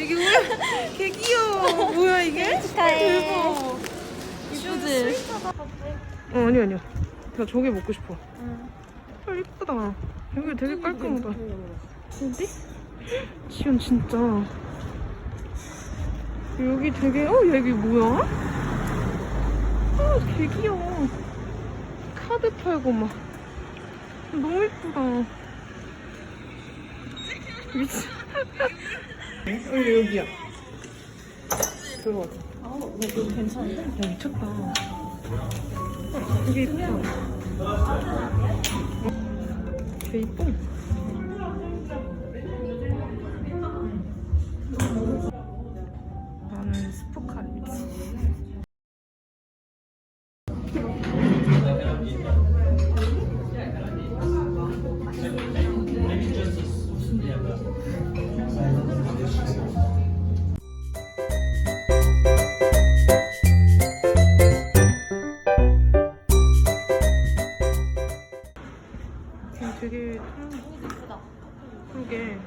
이게 뭐야? 개 귀여워. 뭐야 이게? 축하해. 대박. 이쁘지? 어 아니 아니야. 나 저게 먹고 싶어. 헐 이쁘다. 여기 되게 깔끔하다. 어디? 지연 진짜. 여기 되게 어 여기 뭐야? 아 되게 귀여워. 카드 팔고 막 너무 이쁘다. 미친. 여기 여기야. 들어가자. 아, 이거 괜찮은데? 야 미쳤다. 되게 이쁘다. 되게 이뻐. 나는 스포카르지. 되게 참 그러게.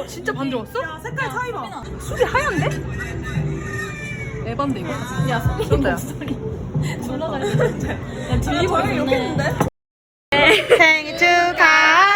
여, 진짜 반 들어왔어? 야 색깔 차이 봐. 술이 하얀데? 에반데 이거? 야, 소리 그런다요. 목소리. 졸라 잘했는데. 야, 들리고 있네. 생일 축하